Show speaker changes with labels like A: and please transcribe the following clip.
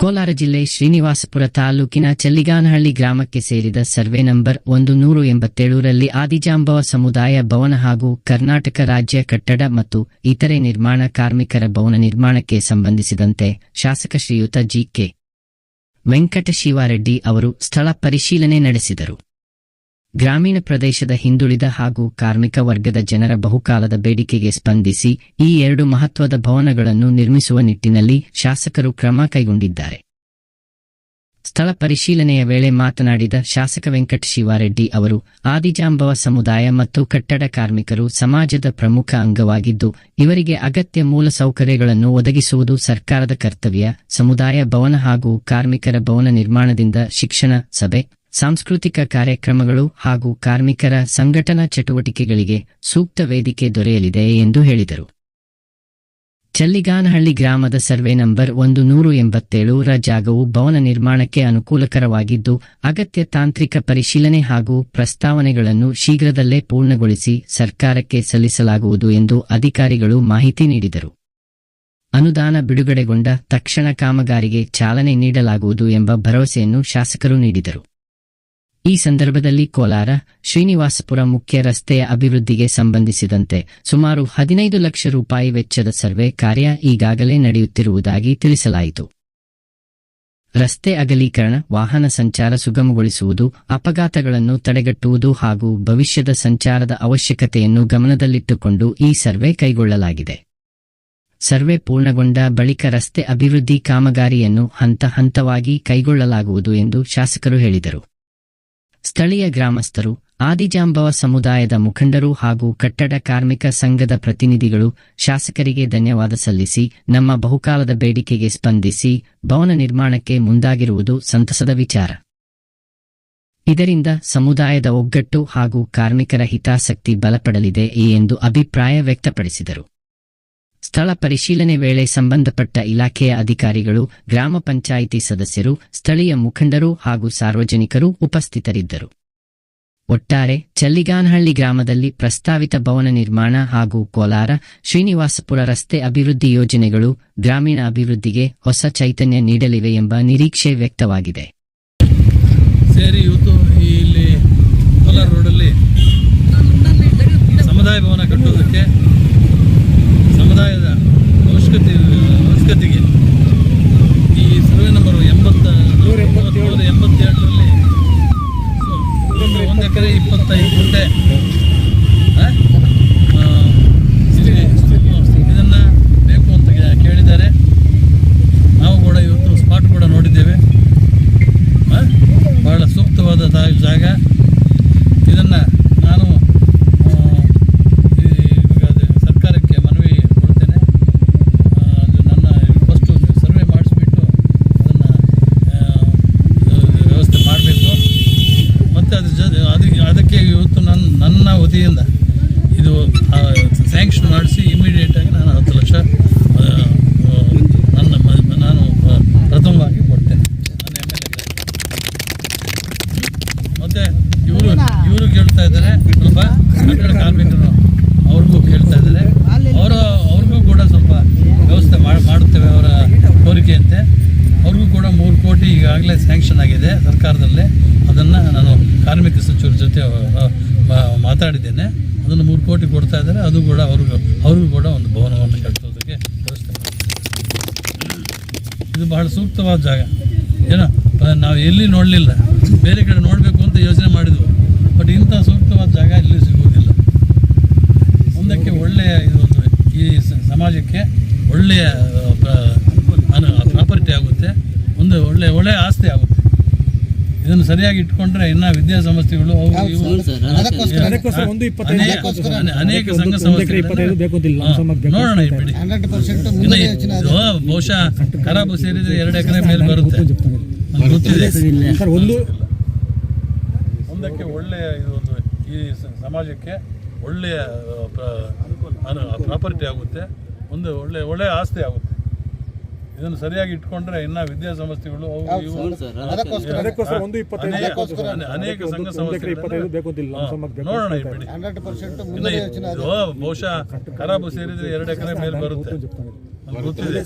A: ಕೋಲಾರ ಜಿಲ್ಲೆ ಶ್ರೀನಿವಾಸಪುರ ತಾಲೂಕಿನ ಚಲ್ಲಿಗಾನಹಳ್ಳಿ ಗ್ರಾಮಕ್ಕೆ ಸೇರಿದ ಸರ್ವೆ ನಂಬರ್ ಒಂದು ನೂರು ಎಂಬತ್ತೇಳರಲ್ಲಿ ಆದಿಜಾಂಬವ ಸಮುದಾಯ ಭವನ ಹಾಗೂ ಕರ್ನಾಟಕ ರಾಜ್ಯ ಕಟ್ಟಡ ಮತ್ತು ಇತರೆ ನಿರ್ಮಾಣ ಕಾರ್ಮಿಕರ ಭವನ ನಿರ್ಮಾಣಕ್ಕೆ ಸಂಬಂಧಿಸಿದಂತೆ ಶಾಸಕ ಶ್ರೀಯುತ ಜಿಕೆ ವೆಂಕಟಶಿವಾರೆಡ್ಡಿ ಅವರು ಸ್ಥಳ ಪರಿಶೀಲನೆ ನಡೆಸಿದರು. ಗ್ರಾಮೀಣ ಪ್ರದೇಶದ ಹಿಂದುಳಿದ ಹಾಗೂ ಕಾರ್ಮಿಕ ವರ್ಗದ ಜನರ ಬಹುಕಾಲದ ಬೇಡಿಕೆಗೆ ಸ್ಪಂದಿಸಿ ಈ ಎರಡು ಮಹತ್ವದ ಭವನಗಳನ್ನು ನಿರ್ಮಿಸುವ ನಿಟ್ಟಿನಲ್ಲಿ ಶಾಸಕರು ಕ್ರಮ ಕೈಗೊಂಡಿದ್ದಾರೆ. ಸ್ಥಳ ಪರಿಶೀಲನೆಯ ವೇಳೆ ಮಾತನಾಡಿದ ಶಾಸಕ ವೆಂಕಟ ಶಿವಾರೆಡ್ಡಿ ಅವರು, ಆದಿಜಾಂಬವ ಸಮುದಾಯ ಮತ್ತು ಕಟ್ಟಡ ಕಾರ್ಮಿಕರು ಸಮಾಜದ ಪ್ರಮುಖ ಅಂಗವಾಗಿದ್ದು, ಇವರಿಗೆ ಅಗತ್ಯ ಮೂಲ ಸೌಕರ್ಯಗಳನ್ನು ಒದಗಿಸುವುದು ಸರ್ಕಾರದ ಕರ್ತವ್ಯ. ಸಮುದಾಯ ಭವನ ಹಾಗೂ ಕಾರ್ಮಿಕರ ಭವನ ನಿರ್ಮಾಣದಿಂದ ಶಿಕ್ಷಣ, ಸಭೆ ಸಾಂಸ್ಕೃತಿಕ ಕಾರ್ಯಕ್ರಮಗಳು ಹಾಗೂ ಕಾರ್ಮಿಕರ ಸಂಘಟನಾ ಚಟುವಟಿಕೆಗಳಿಗೆ ಸೂಕ್ತ ವೇದಿಕೆ ದೊರೆಯಲಿದೆ ಎಂದು ಹೇಳಿದರು. ಚಲ್ಲಿಗಾನಹಳ್ಳಿ ಗ್ರಾಮದ ಸರ್ವೆ ನಂಬರ್ ಒಂದು ನೂರು ಎಂಬತ್ತೇಳು ರ ಜಾಗವು ಭವನ ನಿರ್ಮಾಣಕ್ಕೆ ಅನುಕೂಲಕರವಾಗಿದ್ದು, ಅಗತ್ಯ ತಾಂತ್ರಿಕ ಪರಿಶೀಲನೆ ಹಾಗೂ ಪ್ರಸ್ತಾವನೆಗಳನ್ನು ಶೀಘ್ರದಲ್ಲೇ ಪೂರ್ಣಗೊಳಿಸಿ ಸರ್ಕಾರಕ್ಕೆ ಸಲ್ಲಿಸಲಾಗುವುದು ಎಂದು ಅಧಿಕಾರಿಗಳು ಮಾಹಿತಿ ನೀಡಿದರು. ಅನುದಾನ ಬಿಡುಗಡೆಗೊಂಡ ತಕ್ಷಣ ಕಾಮಗಾರಿಗೆ ಚಾಲನೆ ನೀಡಲಾಗುವುದು ಎಂಬ ಭರವಸೆಯನ್ನು ಶಾಸಕರು ನೀಡಿದರು. ಈ ಸಂದರ್ಭದಲ್ಲಿ ಕೋಲಾರ ಶ್ರೀನಿವಾಸಪುರ ಮುಖ್ಯ ರಸ್ತೆಯ ಅಭಿವೃದ್ಧಿಗೆ ಸಂಬಂಧಿಸಿದಂತೆ ಸುಮಾರು ಹದಿನೈದು ಲಕ್ಷ ರೂಪಾಯಿ ವೆಚ್ಚದ ಸರ್ವೆ ಕಾರ್ಯ ಈಗಾಗಲೇ ನಡೆಯುತ್ತಿರುವುದಾಗಿ ತಿಳಿಸಲಾಯಿತು. ರಸ್ತೆ ಅಗಲೀಕರಣ, ವಾಹನ ಸಂಚಾರ ಸುಗಮಗೊಳಿಸುವುದು, ಅಪಘಾತಗಳನ್ನು ತಡೆಗಟ್ಟುವುದು ಹಾಗೂ ಭವಿಷ್ಯದ ಸಂಚಾರದ ಅವಶ್ಯಕತೆಯನ್ನು ಗಮನದಲ್ಲಿಟ್ಟುಕೊಂಡು ಈ ಸರ್ವೆ ಕೈಗೊಳ್ಳಲಾಗಿದೆ. ಸರ್ವೆ ಪೂರ್ಣಗೊಂಡ ಬಳಿಕ ರಸ್ತೆ ಅಭಿವೃದ್ಧಿ ಕಾಮಗಾರಿಯನ್ನು ಹಂತ ಹಂತವಾಗಿ ಕೈಗೊಳ್ಳಲಾಗುವುದು ಎಂದು ಶಾಸಕರು ಹೇಳಿದರು. ಸ್ಥಳೀಯ ಗ್ರಾಮಸ್ಥರು, ಆದಿಜಾಂಬವ ಸಮುದಾಯದ ಮುಖಂಡರು ಹಾಗೂ ಕಟ್ಟಡ ಕಾರ್ಮಿಕ ಸಂಘದ ಪ್ರತಿನಿಧಿಗಳು ಶಾಸಕರಿಗೆ ಧನ್ಯವಾದ ಸಲ್ಲಿಸಿ, ನಮ್ಮ ಬಹುಕಾಲದ ಬೇಡಿಕೆಗೆ ಸ್ಪಂದಿಸಿ, ಭವನ ನಿರ್ಮಾಣಕ್ಕೆ ಮುಂದಾಗಿರುವುದು ಸಂತಸದ ವಿಚಾರ. ಇದರಿಂದ ಸಮುದಾಯದ ಒಗ್ಗಟ್ಟು ಹಾಗೂ ಕಾರ್ಮಿಕರ ಹಿತಾಸಕ್ತಿ ಬಲಪಡಲಿದೆ ಎಂದು ಅಭಿಪ್ರಾಯ ವ್ಯಕ್ತಪಡಿಸಿದರು. ಸ್ಥಳ ಪರಿಶೀಲನೆ ವೇಳೆ ಸಂಬಂಧಪಟ್ಟ ಇಲಾಖೆಯ ಅಧಿಕಾರಿಗಳು ಗ್ರಾಮ ಪಂಚಾಯಿತಿ ಸದಸ್ಯರು ಸ್ಥಳೀಯ ಮುಖಂಡರು ಹಾಗೂ ಸಾರ್ವಜನಿಕರು ಉಪಸ್ಥಿತರಿದ್ದರು. ಒಟ್ಟಾರೆ ಚಲ್ಲಿಗಾನಹಳ್ಳಿ ಗ್ರಾಮದಲ್ಲಿ ಪ್ರಸ್ತಾವಿತ ಭವನ ನಿರ್ಮಾಣ ಹಾಗೂ ಕೋಲಾರ ಶ್ರೀನಿವಾಸಪುರ ರಸ್ತೆ ಅಭಿವೃದ್ಧಿ ಯೋಜನೆಗಳು ಗ್ರಾಮೀಣ ಅಭಿವೃದ್ಧಿಗೆ ಹೊಸ ಚೈತನ್ಯ ನೀಡಲಿವೆ ಎಂಬ ನಿರೀಕ್ಷೆ ವ್ಯಕ್ತವಾಗಿದೆ.
B: ಸೇರಿ ಇವತ್ತು ಇಲ್ಲಿ ಕೋಲಾರ ರೋಡಲ್ಲಿ ಸಮುದಾಯ ಭವನ ಕಟ್ಟೋದಕ್ಕೆ ಇಪ್ಪತ್ತೈದು ಗುಂಟೆ ಕೇಳ್ತಾ ಇದ್ದಾರೆ. ಸ್ವಲ್ಪ ಕಟ್ಟಡ ಕಾರ್ಮಿಕರು ಅವ್ರಿಗೂ ಕೇಳ್ತಾ ಇದ್ದಾರೆ. ಅವರು ಅವ್ರಿಗೂ ಕೂಡ ಸ್ವಲ್ಪ ವ್ಯವಸ್ಥೆ ಮಾಡಿ ಮಾಡುತ್ತೇವೆ ಅವರ ಕೋರಿಕೆಯಂತೆ. ಅವ್ರಿಗೂ ಕೂಡ ಮೂರು ಕೋಟಿ ಈಗಾಗಲೇ ಸ್ಯಾಂಕ್ಷನ್ ಆಗಿದೆ ಸರ್ಕಾರದಲ್ಲಿ. ಅದನ್ನು ನಾನು ಕಾರ್ಮಿಕ ಸಚಿವರ ಜೊತೆ ಮಾತಾಡಿದ್ದೇನೆ. ಅದನ್ನು ಮೂರು ಕೋಟಿ ಕೊಡ್ತಾ ಇದ್ದಾರೆ. ಅದು ಕೂಡ ಅವ್ರಿಗೂ ಅವ್ರಿಗೂ ಕೂಡ ಒಂದು ಭವನವನ್ನು ಕಟ್ಟಿಸೋದಕ್ಕೆ ವ್ಯವಸ್ಥೆ ಇದು ಬಹಳ ಸೂಕ್ತವಾದ ಜಾಗ. ಏನೋ ನಾವು ಎಲ್ಲಿ ನೋಡಲಿಲ್ಲ. ಬೇರೆ ಕಡೆ ನೋಡಬೇಕು ಇಂಥ ಸೂಕ್ತವಾದ ಜಾಗ ಇಲ್ಲಿ ಸಿಗುವುದಿಲ್ಲ. ಮುಂದಕ್ಕೆ ಒಳ್ಳೆಯ ಇದೊಂದು ಈ ಸಮಾಜಕ್ಕೆ ಒಳ್ಳೆಯ ಪ್ರಾಪರ್ಟಿ ಆಗುತ್ತೆ. ಒಂದು ಒಳ್ಳೆಯ ಒಳ್ಳೆಯ ಆಸ್ತಿ ಆಗುತ್ತೆ. ಇದನ್ನು ಸರಿಯಾಗಿ ಇಟ್ಕೊಂಡ್ರೆ ಇನ್ನ ವಿದ್ಯಾಸಂಸ್ಥೆಗಳು ಅನೇಕ- ಸಂಘ ನೋಡೋಣ ಬಿಡಿ. ಬಹುಶಃ ಖರಾಬು ಸೇರಿದ್ರೆ ಎರಡು ಎಕರೆ ಮೇಲೆ ಬರುತ್ತೆ. ಗೊತ್ತಿದೆ
C: ಸರ್ ಒಂದು
B: ಮುಂದಕ್ಕೆ ಒಳ್ಳೆಯ ಇದೊಂದು ಈ ಸ- ಸಮಾಜಕ್ಕೆ ಒಳ್ಳೆಯ ಪ್ರಾಪರ್ಟಿ ಆಗುತ್ತೆ. ಒಂದು ಒಳ್ಳೆಯ ಒಳ್ಳೆಯ ಆಸ್ತಿ ಆಗುತ್ತೆ. ಇದನ್ನು ಸರಿಯಾಗಿ ಇಟ್ಕೊಂಡ್ರೆ ಇನ್ನ ವಿದ್ಯಾಸಂಸ್ಥೆಗಳು
C: ಒಂದು ಇಪ್ಪತ್ತೈದು
B: ಅನೇಕ- ಸಂಘ
C: ಒಂದು
B: ಸಂಸ್ಥೆಗಳು ಈ ಇದು ಬಹುಶಃ ಖರಾಬು ಸೇರಿದ್ರೆ ಎರಡು ಎಕರೆ ಮೇಲೆ ಬರುತ್ತೆ. ಗೊತ್ತಿದೆ.